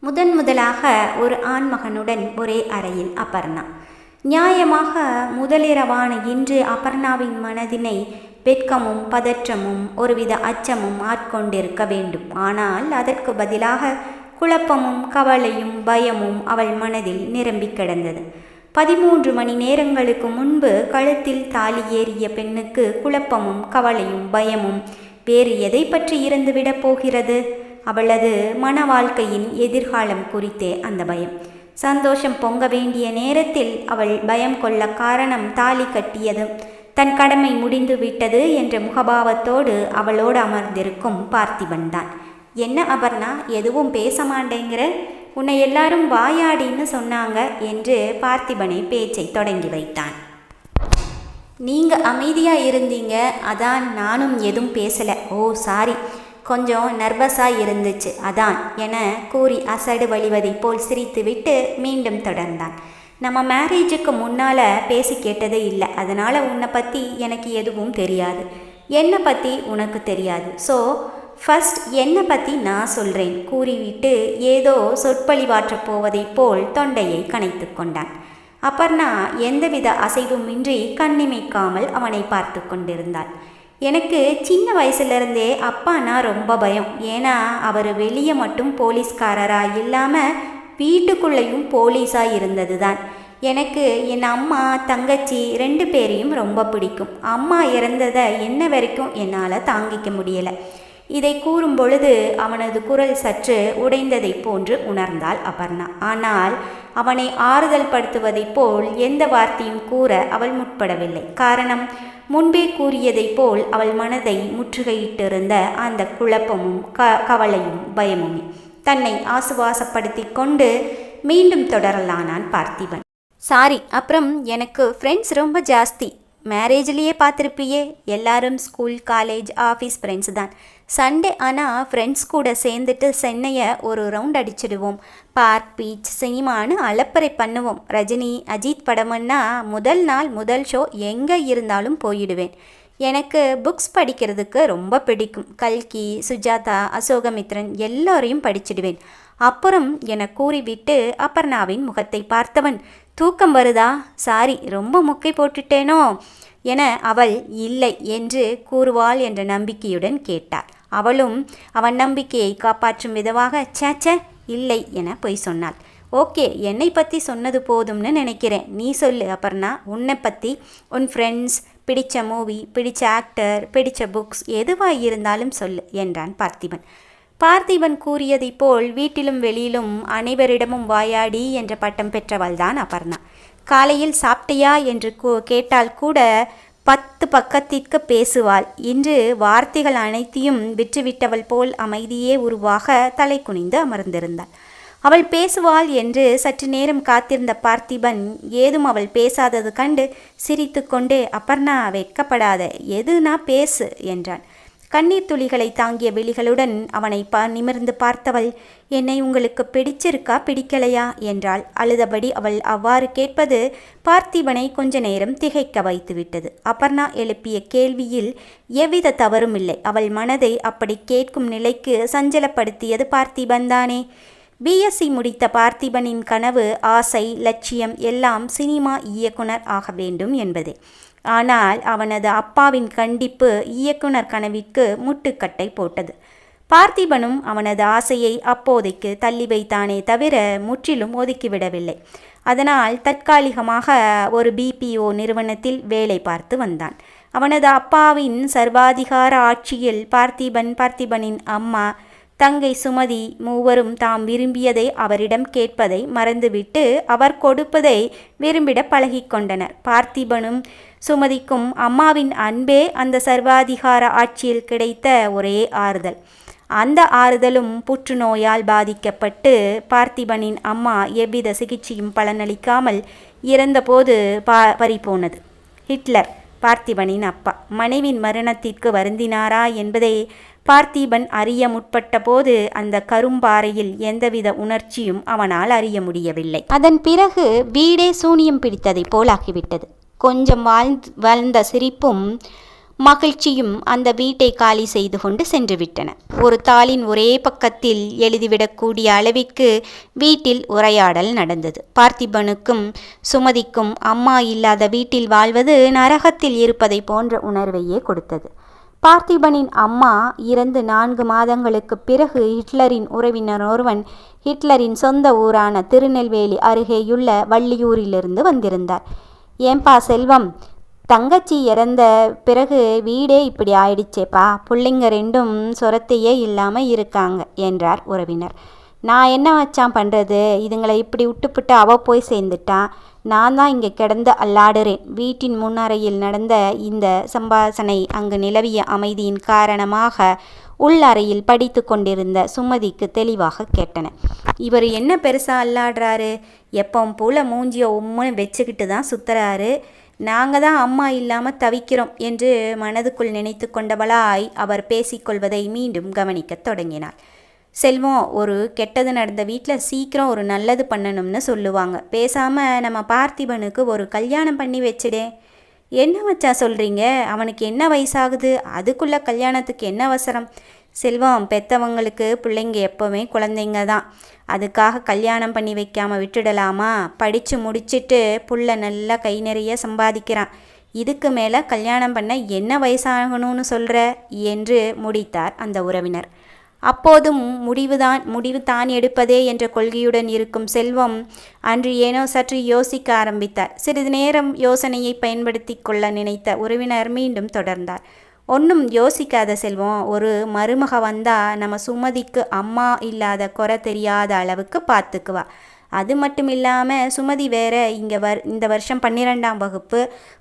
முதன் முதலாக ஒரு ஆண்மகனுடன் ஒரே அறையில் அபர்ணா. நியாயமாக முதலிரவான இன்று அபர்ணாவின் மனதினை வெட்கமும் பதற்றமும் ஒருவித அச்சமும் ஆட்கொண்டிருக்க வேண்டும். ஆனால் அதற்கு பதிலாக குழப்பமும் கவலையும் பயமும் அவள் மனதில் நிரம்பி கிடந்தது. பதிமூன்று மணி நேரங்களுக்கு முன்பு கழுத்தில் தாலி ஏறிய பெண்ணுக்கு குழப்பமும் கவலையும் பயமும் வேறு எதை பற்றி இருந்துவிடப் போகிறது? அவளது மன வாழ்க்கையின் எதிர்காலம் குறித்தே அந்த பயம். சந்தோஷம் பொங்க வேண்டிய நேரத்தில் அவள் பயம் கொள்ள காரணம் தாலி கட்டியதும் தன் கடமை முடிந்து விட்டது என்ற முகபாவத்தோடு அவளோடு அமர்ந்திருக்கும் பார்த்திபன் தான். என்ன அபர்ணா எதுவும் பேச மாட்டேங்கிற? உன்னை எல்லாரும் வாயாடின்னு சொன்னாங்க என்று பார்த்திபனை பேச்சை தொடங்கி வைத்தான். நீங்க அமைதியா இருந்தீங்க. அதான் நானும் எதுவும் பேசல. Oh sorry. கொஞ்சம் நர்வஸாக இருந்துச்சு. அதான் என கூறி அசடு வழிவதைப் போல் சிரித்துவிட்டு மீண்டும் தொடர்ந்தான். நம்ம மேரேஜுக்கு முன்னால் பேசி கேட்டதே இல்லை. அதனால் உன்னை பற்றி எனக்கு எதுவும் தெரியாது. என்னை பற்றி உனக்கு தெரியாது. ஸோ ஃபர்ஸ்ட் என்னை பற்றி நான் சொல்கிறேன் கூறிவிட்டு ஏதோ சொற்பொழிவாற்றப் போவதைப் போல் தொண்டையை கணைத்து கொண்டான். அப்பர்ணா எந்தவித அசைவுமின்றி கண்ணிமைக்காமல் அவனை பார்த்து கொண்டிருந்தாள். எனக்கு சின்ன வயசுலேருந்தே அப்பானா ரொம்ப பயம். ஏன்னா அவர் வெளியே மட்டும் போலீஸ்காரராக இல்லாமல் வீட்டுக்குள்ளேயும் போலீஸாக இருந்தது தான் எனக்கு என் அம்மா தங்கச்சி ரெண்டு பேரையும் ரொம்ப பிடிக்கும். அம்மா இறந்ததை என்ன வரைக்கும் என்னால் தாங்கிக்க முடியலை. இதை கூறும் பொழுது அவனது குரல் சற்று உடைந்ததைப் போன்று உணர்ந்தாள் அபர்ணா. ஆனால் அவனை ஆறுதல் படுத்துவதைப் போல் எந்த வார்த்தையும் கூற அவள் முற்படவில்லை. காரணம் முன்பே கூறியதைப் போல் அவள் மனதை முற்றுகையிட்டிருந்த அந்த குழப்பமும் க கவலையும் பயமுமே தன்னை ஆசுவாசப்படுத்தி கொண்டு மீண்டும் தொடரலானான் பார்த்திபன். சாரி அப்புறம் எனக்கு ஃப்ரெண்ட்ஸ் ரொம்ப ஜாஸ்தி. மேரேஜ்லேயே பார்த்துருப்பியே. எல்லாரும் ஸ்கூல் காலேஜ் ஆஃபீஸ் ஃப்ரெண்ட்ஸ் தான். சண்டே ஆனால் ஃப்ரெண்ட்ஸ் கூட சேர்ந்துட்டு சென்னையை ஒரு ரவுண்ட் அடிச்சிடுவோம். பார்க் பீச் சினிமான்னு அலப்பறை பண்ணுவோம். ரஜினி அஜித் படமுன்னா முதல் நாள் முதல் ஷோ எங்கே இருந்தாலும் போயிடுவேன். எனக்கு புக்ஸ் படிக்கிறதுக்கு ரொம்ப பிடிக்கும். கல்கி சுஜாதா அசோகமித்ரன் எல்லோரையும் படிச்சிடுவேன். அப்புறம் என கூறிவிட்டு அபர்ணாவின் முகத்தை பார்த்தவன் தூக்கம் வருதா? சாரி ரொம்ப முக்கை போட்டுட்டேனோ? என அவள் இல்லை என்று கூறுவாள் என்ற நம்பிக்கையுடன் கேட்டாள். அவளும் அவன் நம்பிக்கையை காப்பாற்றும் விதமாக சேச்சே இல்லை என பொய் சொன்னாள். ஓகே என்னை பற்றி சொன்னது போதும்னு நினைக்கிறேன். நீ சொல்லு அபர்ணா. உன்னை பற்றி உன் ஃப்ரெண்ட்ஸ் பிடித்த மூவி பிடித்த ஆக்டர் பிடித்த புக்ஸ் எதுவாக இருந்தாலும் சொல்லு என்றான் பார்த்திபன். பார்த்திபன் கூறியதைப் போல் வீட்டிலும் வெளியிலும் அனைவரிடமும் வாயாடி என்ற பட்டம் பெற்றவள்தான் அபர்ணா. காலையில் சாப்பிட்டியா? என்று கேட்டால் கூட பத்து பக்கத்திற்கு பேசுவாள். இன்று வார்த்தைகள் அனைத்தையும் விற்றுவிட்டவள் போல் அமைதியே உருவாக தலை குனிந்து அமர்ந்திருந்தாள். அவள் பேசுவாள் என்று சற்று நேரம் காத்திருந்த பார்த்திபன் ஏதும் அவள் பேசாதது கண்டு சிரித்து கொண்டே அபர்ணா வெட்கப்படாத. எதுனா பேசு என்றான். கண்ணீர் துளிகளை தாங்கிய விழிகளுடன் அவனை பா நிமிர்ந்து பார்த்தவள் என்னை உங்களுக்கு பிடிச்சிருக்கா பிடிக்கலையா? என்றாள். அழுதபடி அவள் அவ்வாறு கேட்பது பார்த்திபனை கொஞ்ச நேரம் திகைக்க வைத்துவிட்டது. அபர்ணா எழுப்பிய கேள்வியில் எவ்வித தவறும் இல்லை. அவள் மனதை அப்படி கேட்கும் நிலைக்கு சஞ்சலப்படுத்தியது பார்த்திபன் தானே. பிஎஸ்சி முடித்த பார்த்திபனின் கனவு ஆசை லட்சியம் எல்லாம் சினிமா இயக்குனர் ஆக வேண்டும் என்பதே. ஆனால் அவனது அப்பாவின் கண்டிப்பு இயக்குனர் கனவிற்கு முட்டுக்கட்டை போட்டது. பார்த்திபனும் அவனது ஆசையை அப்போதைக்கு தள்ளி வைத்தானே தவிர முற்றிலும் ஒதுக்கிவிடவில்லை. அதனால் தற்காலிகமாக ஒரு பிபிஓ நிறுவனத்தில் வேலை பார்த்து வந்தான். அவனது அப்பாவின் சர்வாதிகார ஆட்சியில் பார்த்திபன் பார்த்திபனின் அம்மா தங்கை சுமதி மூவரும் தாம் விரும்பியதை அவரிடம் கேட்பதை மறந்துவிட்டு அவர் கொடுப்பதை விரும்பிட பழகிக்கொண்டனர். பார்த்திபனும் சுமதிக்கும் அம்மாவின் அன்பே அந்த சர்வாதிகார ஆட்சியில் கிடைத்த ஒரே ஆறுதல். அந்த ஆறுதலும் புற்றுநோயால் பாதிக்கப்பட்டு பார்த்திபனின் அம்மா எவ்வித சிகிச்சையும் பலனளிக்காமல் இறந்தபோது பா பறிபோனது. ஹிட்லர் பார்த்திபனின் அப்பா மனைவின் மரணத்திற்கு வருந்தினாரா என்பதை பார்த்திபன் அறிய முற்பட்ட போது அந்த கரும்பாறையில் எந்தவித உணர்ச்சியும் அவனால் அறிய முடியவில்லை. அதன் பிறகு வீடே சூனியம் பிடித்ததை போலாகிவிட்டது. கொஞ்சம் வாழ்ந்து வாழ்ந்த சிரிப்பும் மகிழ்ச்சியும் அந்த வீட்டை காலி செய்து கொண்டு சென்றுவிட்டன. ஒரு தாளின் ஒரே பக்கத்தில் எழுதிவிடக்கூடிய அளவிற்கு வீட்டில் உரையாடல் நடந்தது. பார்த்திபனுக்கும் சுமதிக்கும் அம்மா இல்லாத வீட்டில் வாழ்வது நரகத்தில் இருப்பதை போன்ற உணர்வையே கொடுத்தது. பார்த்திபனின் அம்மா இறந்து நான்கு மாதங்களுக்கு பிறகு ஹிட்லரின் உறவினர் ஒருவன் ஹிட்லரின் சொந்த ஊரான திருநெல்வேலி அருகேயுள்ள வள்ளியூரிலிருந்து வந்திருந்தார். ஏன்பா செல்வம்? தங்கச்சி இறந்த பிறகு வீடே இப்படி ஆயிடுச்சேப்பா. பிள்ளைங்க ரெண்டும் சொரத்தையே இல்லாமல் இருக்காங்க என்றார் உறவினர். நான் என்ன வச்சான் பண்ணுறது இதுங்களை இப்படி விட்டுப்புட்டு அவ போய் சேர்ந்துட்டான் நான் தான் இங்கே கிடந்து அல்லாடுறேன். வீட்டின் முன்னறையில் நடந்த இந்த சம்பாசனை அங்கு நிலவிய அமைதியின் காரணமாக உள்ளறையில் படித்து கொண்டிருந்த சுமதிக்கு தெளிவாக கேட்டன. இவர் என்ன பெருசாக அல்லாடுறாரு? எப்பவும் போல மூஞ்சிய உம்முன்னு வச்சுக்கிட்டு தான் சுத்துறாரு. நாங்கள் தான் அம்மா இல்லாமல் தவிக்கிறோம் என்று மனதுக்குள் நினைத்து கொண்டவளாய் அவர் பேசிக்கொள்வதை மீண்டும் கவனிக்கத் தொடங்கினாள் செல்வம் ஒரு கெட்டது நடந்த வீட்டில் சீக்கிரம் ஒரு நல்லது பண்ணணும்னு சொல்லுவாங்க. பேசாமல் நம்ம பார்த்திபனுக்கு ஒரு கல்யாணம் பண்ணி வச்சுடே. என்ன வச்சா சொல்கிறீங்க அவனுக்கு என்ன வயசாகுது? அதுக்குள்ளே கல்யாணத்துக்கு என்ன அவசரம்? செல்வம் பெத்தவங்களுக்கு பிள்ளைங்க எப்போவுமே குழந்தைங்க தான். அதுக்காக கல்யாணம் பண்ணி வைக்காமல் விட்டுடலாமா? படித்து முடிச்சிட்டு புள்ள நல்லா கை நிறைய சம்பாதிக்கிறான். இதுக்கு மேலே கல்யாணம் பண்ண என்ன வயசாகணும்னு சொல்கிற என்று முடித்தார் அந்த உறவினர். அப்போதும் முடிவுதான் முடிவு தான் எடுப்பதே என்ற கொள்கையுடன் இருக்கும் செல்வம் அன்று ஏனோ சற்று யோசிக்க ஆரம்பித்தார். சிறிது நேரம் யோசனையை பயன்படுத்தி கொள்ள நினைத்த உறவினர் மீண்டும் தொடர்ந்தார். ஒன்றும் யோசிக்காத செல்வம் ஒரு மருமக வந்தா நம்ம சுமதிக்கு அம்மா இல்லாத குறை தெரியாத அளவுக்கு பார்த்துக்குவா அது மட்டும் இல்லாமல் சுமதி வேற இங்கே வர் இந்த வருஷம் பன்னிரெண்டாம் வகுப்பு.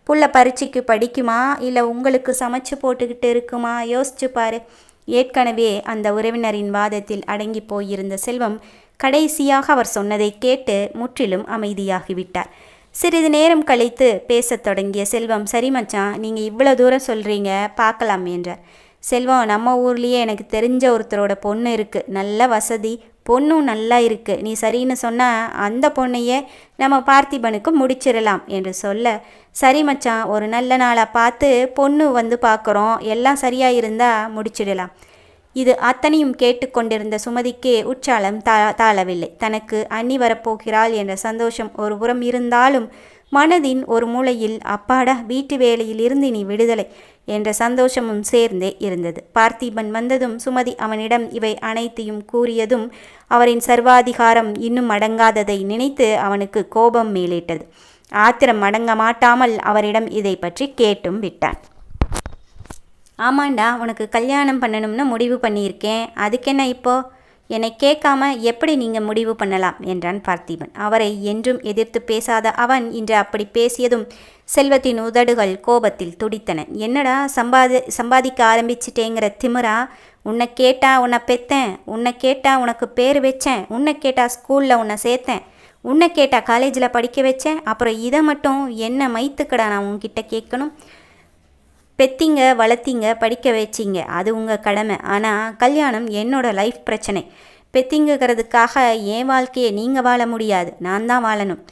புள்ள பரீட்சைக்கு படிக்குமா? இல்லை உங்களுக்கு சமைச்சு போட்டுக்கிட்டு இருக்குமா? யோசிச்சு பாரு. ஏற்கனவே அந்த உறவினரின் வாதத்தில் அடங்கி போயிருந்த செல்வம் கடைசியாக அவர் சொன்னதை கேட்டு முற்றிலும் அமைதியாகிவிட்டார். சிறிது நேரம் கழித்து பேசத் தொடங்கிய செல்வம் சரி மச்சான் நீங்கள் இவ்வளோ தூரம் சொல்கிறீங்க பார்க்கலாம் என்றார். செல்வம் நம்ம ஊர்லேயே எனக்கு தெரிஞ்ச ஒருத்தரோட பொண்ணு இருக்குது நல்ல வசதி பொண்ணும் நல்லா இருக்குது நீ சரின்னு சொன்னால் அந்த பொண்ணையே நம்ம பார்த்திபனுக்கு முடிச்சிடலாம் என்று சொல்ல சரி மச்சான் ஒரு நல்ல நாளாக பார்த்து பொண்ணு வந்து பார்க்குறோம். எல்லாம் சரியாக இருந்தால் முடிச்சிடலாம். இது அத்தனையும் கேட்டுக்கொண்டிருந்த சுமதிக்கே உற்சாலம் தா தாளவில்லை தனக்கு அண்ணி வரப்போகிறாள் என்ற சந்தோஷம் ஒரு புறம் இருந்தாலும் மனதின் ஒரு மூலையில் அப்பாடா வீட்டு வேலையில் இருந்து நீ விடுதலை என்ற சந்தோஷமும் சேர்ந்தே இருந்தது. பார்த்திபன் வந்ததும் சுமதி அவனிடம் இவை அனைத்தையும் கூறியதும் அவரின் சர்வாதிகாரம் இன்னும் அடங்காததை நினைத்து அவனுக்கு கோபம் மேலிட்டது. ஆத்திரம் அடங்க மாட்டாமல் அவரிடம் இதை பற்றி கேட்டும் விட்டான். ஆமாண்டா உனக்கு கல்யாணம் பண்ணணும்னு முடிவு பண்ணியிருக்கேன். அதுக்கென்ன இப்போ? என்னை கேட்காம எப்படி நீங்கள் முடிவு பண்ணலாம்? என்றான் பார்த்திபன். அவரை என்றும் எதிர்த்து பேசாத அவன் இன்று அப்படி பேசியதும் செல்வத்தின் உதடுகள் கோபத்தில் துடித்தன. என்னடா சம்பாதி சம்பாதிக்க ஆரம்பிச்சிட்டேங்கிற திமிரா? உன்னை கேட்டா உன்னை பெத்தேன். உன்னை கேட்டா உனக்கு பேர் வச்சேன். உன்னை கேட்டா ஸ்கூலில் உன்னை சேர்த்தேன். உன்னை கேட்டா காலேஜில் படிக்க வச்சேன். அப்புறம் இதை மட்டும் என்ன மைத்துக்கடா நான் உன்கிட்ட கேட்கணும்? பெத்திங்க வளர்த்திங்க படிக்க வச்சிங்க. அது உங்கள் கடமை. ஆனால் கல்யாணம் என்னோட லைஃப் பிரச்சனை. பெத்திங்கிறதுக்காக என் வாழ்க்கையை நீங்கள் வாழ முடியாது. நான் தான் வாழணும்.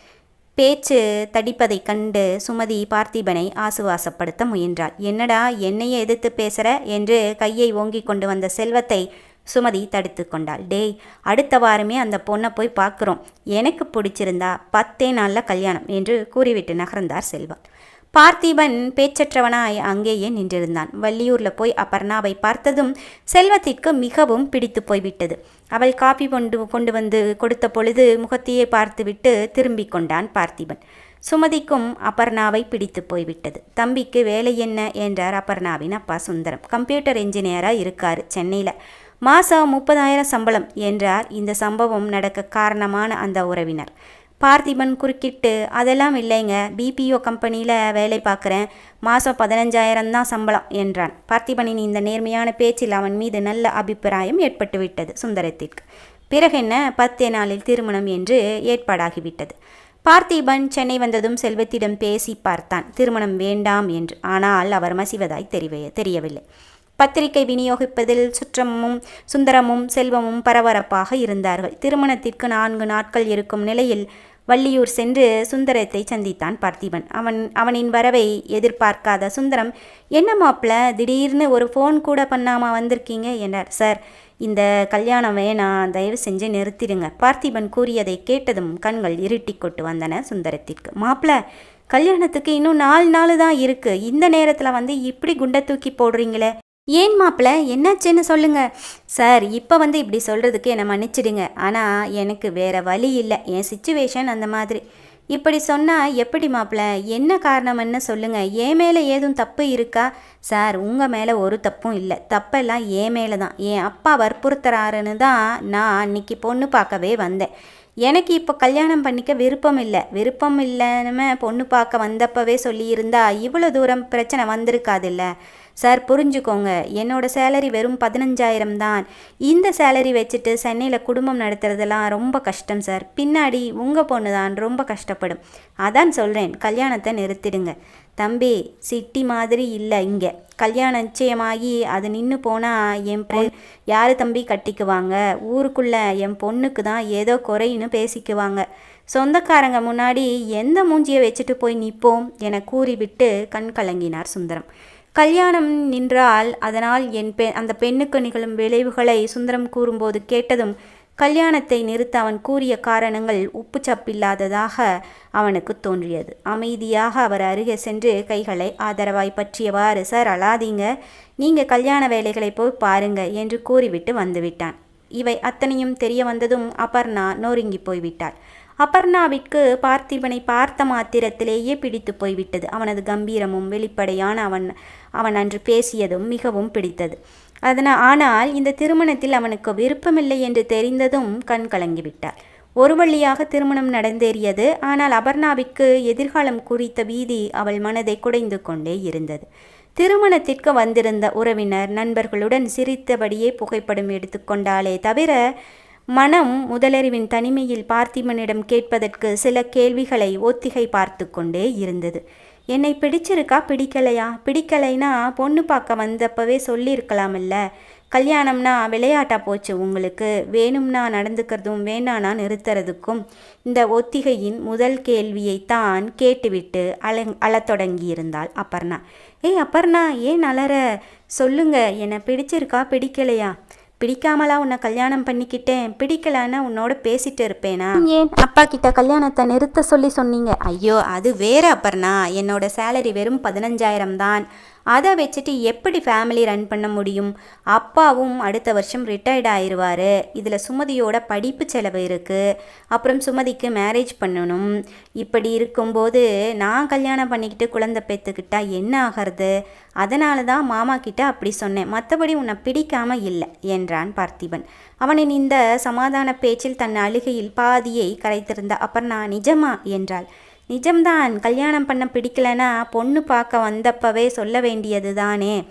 பேச்சு தடிப்பதை கண்டு சுமதி பார்த்திபனை ஆசுவாசப்படுத்த முயன்றாள். என்னடா என்னையே எதிர்த்து பேசுகிற என்று கையை ஓங்கி கொண்டு வந்த செல்வத்தை சுமதி தடுத்து கொண்டாள். டேய் அடுத்த வாரமே அந்த பொண்ணை போய் பார்க்குறோம். எனக்கு பிடிச்சிருந்தா பத்தே நாளில் கல்யாணம் என்று கூறிவிட்டு நகர்ந்தார் செல்வம். பார்த்திபன் பேச்சற்றவனாய் அங்கேயே நின்றிருந்தான். வள்ளியூரில் போய் அபர்ணாவை பார்த்ததும் செல்வத்திற்கு மிகவும் பிடித்து போய்விட்டது. அவள் காப்பி கொண்டு கொண்டு வந்து கொடுத்த பொழுது முகத்தையே பார்த்துவிட்டு திரும்பிக் கொண்டான் பார்த்திபன். சுமதிக்கும் அபர்ணாவை பிடித்து போய்விட்டது. தம்பிக்கு வேலை என்ன? என்றார் அபர்ணாவின் அப்பா சுந்தரம். கம்ப்யூட்டர் என்ஜினியராக இருக்கார் சென்னையில். மாதம் முப்பதாயிரம் சம்பளம் என்றார். இந்த சம்பவம் நடக்க காரணமான அந்த உறவினர். பார்த்திபன் குறுக்கிட்டு அதெல்லாம் இல்லைங்க. பிபிஓ கம்பெனியில் வேலை பார்க்குறேன். மாதம் பதினஞ்சாயிரம் தான் சம்பளம் என்றான். பார்த்திபனின் இந்த நேர்மையான பேச்சில் அவன் மீது நல்ல அபிப்பிராயம் ஏற்பட்டுவிட்டது சுந்தரத்திற்கு. பிறகு என்ன? பத்தே நாளில் திருமணம் என்று ஏற்பாடாகிவிட்டது. பார்த்திபன் சென்னை வந்ததும் செல்வத்திடம் பேசி பார்த்தான். திருமணம் வேண்டாம் என்று. ஆனால் அவர் மசிவதாய் தெரிய தெரியவில்லை. பத்திரிகை விநியோகிப்பதில் சுற்றமும் சுந்தரமும் செல்வமும் பரபரப்பாக இருந்தார்கள். திருமணத்திற்கு நான்கு நாட்கள் இருக்கும் நிலையில் வள்ளியூர் சென்று சுந்தரத்தை சந்தித்தான் பார்த்திபன். அவன் அவனின் வரவை எதிர்பார்க்காத சுந்தரம் என்ன மாப்பிள்ள திடீர்னு ஒரு ஃபோன் கூட பண்ணாமல் வந்திருக்கீங்க? என்றார். சார் இந்த கல்யாணம் வேணாம் தயவு செஞ்சு நிறுத்திடுங்க. பார்த்திபன் கூறியதை கேட்டதும் கண்கள் இருட்டி கொட்டு வந்தன சுந்தரத்திற்கு. மாப்பிள்ள கல்யாணத்துக்கு இன்னும் நாலு நாள் தான் இருக்குது இந்த நேரத்தில் வந்து இப்படி குண்டை தூக்கி போடுறீங்களே ஏன் மாப்பிள்ள என்னாச்சுன்னு சொல்லுங்க. சார் இப்போ வந்து இப்படி சொல்கிறதுக்கு என்னை மன்னிச்சிடுங்க. ஆனால் எனக்கு வேறு வழி இல்லை. என் சுச்சுவேஷன் அந்த மாதிரி. இப்படி சொன்னால் எப்படி மாப்பிள்ள என்ன காரணம்னு சொல்லுங்கள் என் மேலே ஏதும் தப்பு இருக்கா? சார் உங்கள் மேலே ஒரு தப்பும் இல்லை. தப்பெல்லாம் என் மேலே தான். என் அப்பா வற்புறுத்துறாருன்னு தான் நான் அன்னைக்கு பொண்ணு பார்க்கவே வந்தேன். எனக்கு இப்போ கல்யாணம் பண்ணிக்க விருப்பம் இல்லை. விருப்பம் இல்லைன்னு பொண்ணு பார்க்க வந்தப்பவே சொல்லியிருந்தா இவ்வளோ தூரம் பிரச்சனை வந்திருக்காதுல்ல. சார் புரிஞ்சுக்கோங்க. என்னோட சேலரி வெறும் பதினஞ்சாயிரம் தான். இந்த சேலரி வச்சுட்டு சென்னையில் குடும்பம் நடத்துறதெல்லாம் ரொம்ப கஷ்டம் சார். பின்னாடி உங்கள் பொண்ணு தான் ரொம்ப கஷ்டப்படும். அதான் சொல்கிறேன் கல்யாணத்தை நிறுத்திடுங்க. தம்பி சிட்டி மாதிரி இல்லை இங்கே. கல்யாணம் நிச்சயமாகி அது நின்று போனால் என் பொ யார் தம்பி கட்டிக்குவாங்க? ஊருக்குள்ளே என் பொண்ணுக்கு தான் ஏதோ குறைன்னு பேசிக்குவாங்க. சொந்தக்காரங்க முன்னாடி எந்த மூஞ்சியை வச்சுட்டு போய் நிற்போம் என கூறிவிட்டு கண் கலங்கினார் சுந்தரம். கல்யாணம் நின்றால் அதனால் என் பெ அந்த பெண்ணுக்கு நிகழும் விளைவுகளை சுந்தரம் கூறும்போது கேட்டதும் கல்யாணத்தை நிறுத்த அவன் கூறிய காரணங்கள் உப்புச்சப்பில்லாததாக அவனுக்கு தோன்றியது. அமைதியாக அவர் அருகே சென்று கைகளை ஆதரவாய் பற்றியவாறு சார் அழாதீங்க. நீங்கள் கல்யாண வேலைகளை போய் பாருங்க என்று கூறிவிட்டு வந்துவிட்டான். இவை அத்தனையும் தெரிய வந்ததும் அபர்ணா நொறுங்கி போய்விட்டாள். அபர்ணாவிற்கு பார்த்திபனை பார்த்த மாத்திரத்திலேயே பிடித்து போய்விட்டது. அவனது கம்பீரமும் வெளிப்படையான அவன் அவன் அன்று பேசியதும் மிகவும் பிடித்தது. அதனால் ஆனால் இந்த திருமணத்தில் அவனுக்கு விருப்பமில்லை என்று தெரிந்ததும் கண் கலங்கிவிட்டார். ஒரு வழியாக திருமணம் நடந்தேறியது. ஆனால் அபர்ணாவிற்கு எதிர்காலம் குறித்த பீதி அவள் மனதை குடைந்து கொண்டே இருந்தது. திருமணத்திற்கு வந்திருந்த உறவினர் நண்பர்களுடன் சிரித்தபடியே புகைப்படம் எடுத்துக்கொண்டாலே தவிர மனம் முதலறிவின் தனிமையில் பார்த்திபனிடம் கேட்பதற்கு சில கேள்விகளை ஒத்திகை பார்த்து கொண்டே இருந்தது. என்னை பிடிச்சிருக்கா? பிடிக்கலையா? பிடிக்கலைனா பொண்ணு பார்க்க வந்தப்பவே சொல்லியிருக்கலாமில்ல. கல்யாணம்னா விளையாட்டா போச்சு உங்களுக்கு. வேணும்னா நடந்துக்கிறதும் வேணானா நிறுத்துறதுக்கும். இந்த ஒத்திகையின் முதல் கேள்வியை தான் கேட்டுவிட்டு அல அழத் தொடங்கியிருந்தாள் அப்பர்ணா. ஏய் அப்பர்ணா ஏன் அலற? சொல்லுங்க. என்னை பிடிச்சிருக்கா? பிடிக்கலையா? பிடிக்காமலா உன்னை கல்யாணம் பண்ணிக்கிட்டேன் பிடிக்கலன்னா உன்னோட பேசிட்டு இருப்பேனா? ஏன்? அப்பா கிட்ட கல்யாணத்தை நிறுத்த சொல்லி சொன்னீங்க. ஐயோ அது வேற அப்பர்னா என்னோட சேலரி வெறும் பதினஞ்சாயிரம் தான். அதை வச்சுட்டு எப்படி ஃபேமிலி ரன் பண்ண முடியும்? அப்பாவும் அடுத்த வருஷம் ரிட்டையர்ட் ஆயிடுவார் இதில் சுமதியோட படிப்பு செலவு இருக்குது அப்புறம் சுமதிக்கு மேரேஜ் பண்ணணும். இப்படி இருக்கும்போது நான் கல்யாணம் பண்ணிக்கிட்டு குழந்தை பெற்றுக்கிட்டா என்ன ஆகிறது? அதனால தான் மாமா கிட்ட அப்படி சொன்னேன். மற்றபடி உன்னை பிடிக்காம இல்லை என்றான் பார்த்திபன். அவனின் இந்த சமாதான பேச்சில் தன் அழுகையில் பாதியை கரைத்திருந்த அபர்ணா நிஜமா? என்றாள். நிஜம்தான். கல்யாணம் பண்ண பிடிக்கலனா பொண்ணு பார்க்க வந்தப்பவே சொல்ல வேண்டியது தானே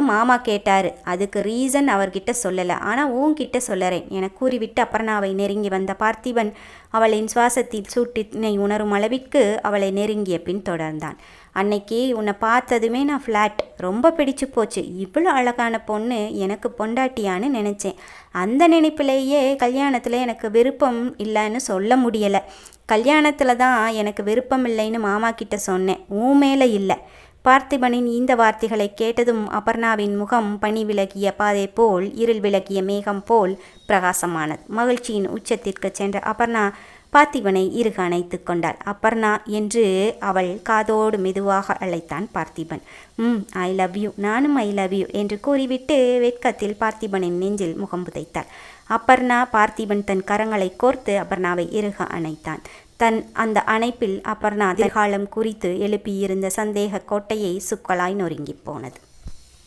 மாமா கேட்டார். அதுக்கு ரீசன் அவர்கிட்ட சொல்லலை. ஆனால் உன்கிட்ட சொல்லறேன். என கூறிவிட்டு அபர்ணாவை நெருங்கி வந்த பார்த்திபன் அவளின் சுவாசத்தில் சூட்டினை உணரும் அளவிற்கு அவளை நெருங்கிய பின் தொடர்ந்தான். அன்னைக்கு உன்னை பார்த்ததுமே நான் ஃப்ளாட் ரொம்ப பிடிச்சு போச்சு. இவ்வளோ அழகான பொண்ணு. எனக்கு பொண்டாட்டியான்னு நினச்சேன். அந்த நினைப்பிலேயே கல்யாணத்தில் எனக்கு விருப்பம் இல்லைன்னு சொல்ல முடியலை. கல்யாணத்தில் தான் எனக்கு விருப்பம் இல்லைன்னு மாமா கிட்ட சொன்னேன். உன் மேலே இல்லை. பார்த்திபனின் இந்த வார்த்தைகளை கேட்டதும் அபர்ணாவின் முகம் பனி விலகிய பாதை போல் இருள் விலகிய மேகம் போல் பிரகாசமானது. மகிழ்ச்சியின் உச்சத்திற்கு சென்ற அபர்ணா பார்த்திபனை இறுக அணைத்து கொண்டாள். அபர்ணா என்று அவள் காதோடு மெதுவாக அழைத்தான் பார்த்திபன். ம் ஐ லவ் யூ நானும் ஐ லவ் யூ என்று கூறிவிட்டு வெட்கத்தில் பார்த்திபனின் நெஞ்சில் முகம் புதைத்தாள். அபர்ணா பார்த்திபன் தன் கரங்களை கோர்த்து அபர்ணாவை இறுக அணைத்தான். தன் அந்த அணைப்பில் அபர்ணா காலம் குறித்து எழுப்பியிருந்த சந்தேக கோட்டையை சுக்கலாய் நொறுங்கிப் போனது.